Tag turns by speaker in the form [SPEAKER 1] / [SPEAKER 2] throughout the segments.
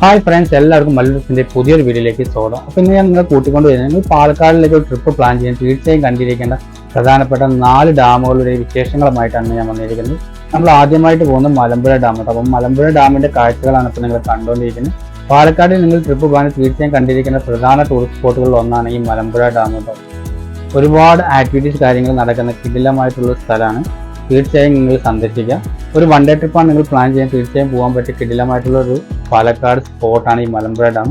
[SPEAKER 1] Hi friends എല്ലാവർക്കും മല്ലൂസിന്റെ പുതിയൊരു വീഡിയോയിലേക്ക് സ്വാഗതം. അപ്പോൾ ഇന്ന് ഞാൻ നിങ്ങളെ കൂട്ടിക്കൊണ്ട് വരുന്നത് നിങ്ങൾ പാലക്കാടിലേക്ക് ഒരു ട്രിപ്പ് പ്ലാൻ ചെയ്യാൻ തീർച്ചയായും കണ്ടിരിക്കേണ്ട പ്രധാനപ്പെട്ട നാല് ഡാമുകളുടെ വിശേഷങ്ങളുമായിട്ടാണ് ഞാൻ വന്നിരിക്കുന്നത്. നമ്മൾ ആദ്യമായിട്ട് പോകുന്നത് മലമ്പുഴ ഡാം കേട്ടോ. അപ്പം മലമ്പുഴ ഡാമിന്റെ കാഴ്ചകളാണ് ഇപ്പോൾ നിങ്ങൾ കണ്ടുകൊണ്ടിരിക്കുന്നത്. പാലക്കാടിൽ നിങ്ങൾ ട്രിപ്പ് പോകാൻ തീർച്ചയായും കണ്ടിരിക്കേണ്ട പ്രധാന ടൂറിസ്റ്റ് സ്പോട്ടുകളിൽ ഒന്നാണ് ഈ മലമ്പുഴ ഡാം കേട്ടോ. ഒരുപാട് ആക്ടിവിറ്റീസ് കാര്യങ്ങൾ നടക്കുന്ന കിടിലമായിട്ടുള്ള സ്ഥലമാണ്. തീർച്ചയായും നിങ്ങൾ സന്ദർശിക്കുക. ഒരു വൺ ഡേ ട്രിപ്പാണ് നിങ്ങൾ പ്ലാൻ ചെയ്യാൻ തീർച്ചയായും പോകാൻ പറ്റിയ കിടിലമായിട്ടുള്ള ഒരു പാലക്കാട് സ്പോട്ടാണ് ഈ മലമ്പുഴ ഡാം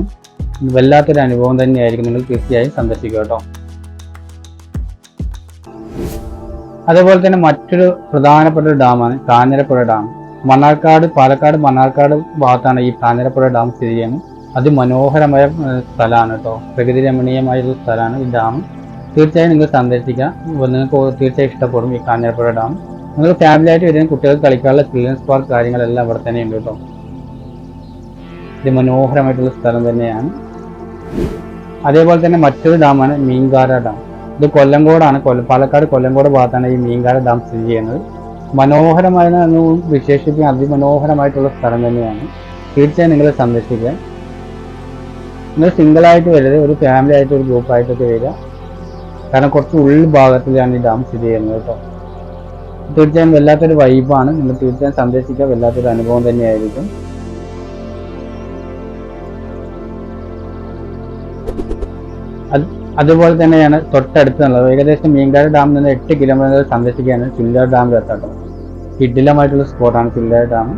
[SPEAKER 1] വല്ലാത്തൊരു അനുഭവം തന്നെയായിരിക്കും നിങ്ങൾ തീർച്ചയായും സന്ദർശിക്കുക കേട്ടോ. അതേപോലെ തന്നെ മറ്റൊരു പ്രധാനപ്പെട്ട ഒരു ഡാമാണ് കാഞ്ഞിരപ്പുഴ ഡാം. മണ്ണാർക്കാട് പാലക്കാട് മണ്ണാർക്കാട് ഭാഗത്താണ് ഈ കാഞ്ഞിരപ്പുഴ ഡാം സ്ഥിതി ചെയ്യുന്നത്. അതിമനോഹരമായ സ്ഥലമാണ് കേട്ടോ. പ്രകൃതി രമണീയമായ ഒരു സ്ഥലമാണ് ഈ ഡാം. തീർച്ചയായും നിങ്ങൾ സന്ദർശിക്കുക. നിങ്ങൾക്ക് തീർച്ചയായും ഇഷ്ടപ്പെടും ഈ കാഞ്ഞിരപ്പുഴ ഡാം. നിങ്ങൾ ഫാമിലി ആയിട്ട് വരുന്ന കുട്ടികൾക്ക് കളിക്കാനുള്ള ചിൽഡ്രൻസ് പാർക്ക് കാര്യങ്ങളെല്ലാം ഇവിടെ തന്നെ ഉണ്ട് കേട്ടോ. ഇത് മനോഹരമായിട്ടുള്ള സ്ഥലം തന്നെയാണ്. അതേപോലെ തന്നെ മറ്റൊരു ഡാമാണ് മീൻകാര ഡാം. ഇത് കൊല്ലങ്കോടാണ് കൊല്ലം പാലക്കാട് കൊല്ലങ്കോട് ഭാഗത്താണ് ഈ മീൻകാര ഡാം സ്ഥിതി ചെയ്യുന്നത്. മനോഹരമായ വിശേഷിപ്പിക്കാൻ അതിമനോഹരമായിട്ടുള്ള സ്ഥലം തന്നെയാണ്. തീർച്ചയായും നിങ്ങൾ സന്ദർശിക്കുക. നിങ്ങൾ സിംഗിൾ ആയിട്ട് വരരുത്. ഒരു ഫാമിലി ആയിട്ട് ഒരു ഗ്രൂപ്പ് ആയിട്ടൊക്കെ വരിക. കാരണം കുറച്ച് ഉൾഭാഗത്തിലാണ് ഈ ഡാം സ്ഥിതി ചെയ്യുന്നത് കേട്ടോ. തീർച്ചയായും വല്ലാത്തൊരു വൈബാണ് നിങ്ങൾ തീർച്ചയായും സന്ദർശിക്കുക. വല്ലാത്തൊരു അനുഭവം തന്നെയായിരിക്കും. അതുപോലെ തന്നെയാണ് തൊട്ടടുത്തുള്ളത് ഏകദേശം മീൻകാട് ഡാമിൽ നിന്ന് എട്ട് കിലോമീറ്റർ സന്ദർശിക്കുകയാണ് ചുല്ലാർ ഡാമിൽ എത്താട്ടോ കിഡിലമായിട്ടുള്ള സ്പോട്ടാണ് ചുല്ലാർ ഡാം.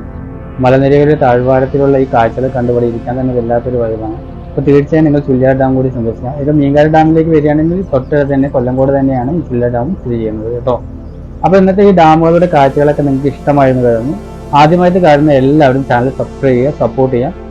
[SPEAKER 1] മലനിരയുടെ താഴ്വാരത്തിലുള്ള ഈ കാഴ്ചകൾ കണ്ടുപോലെ ഇരിക്കാൻ തന്നെ വല്ലാത്തൊരു വൈബാണ്. അപ്പോൾ തീർച്ചയായും നിങ്ങൾ ചുല്ലാർ ഡാം കൂടി സന്ദർശിക്കാം. ഇത് മീൻകാട് ഡാമിലേക്ക് വരികയാണെങ്കിൽ തൊട്ടടുത്ത് തന്നെ കൊല്ലംകോട് തന്നെയാണ് ഈ ചുല്ലാർ ഡാം സ്ഥിതി ചെയ്യുന്നത് കേട്ടോ. അപ്പോൾ ഇന്നത്തെ ഈ ഡാമുകളുടെ കാഴ്ചകളൊക്കെ നിങ്ങൾക്ക് ഇഷ്ടമായിരുന്നു കരുതുന്നു. ആദ്യമായിട്ട് കാണുന്ന എല്ലാവരും ചാനൽ സബ്സ്ക്രൈബ് ചെയ്യുക സപ്പോർട്ട് ചെയ്യുക.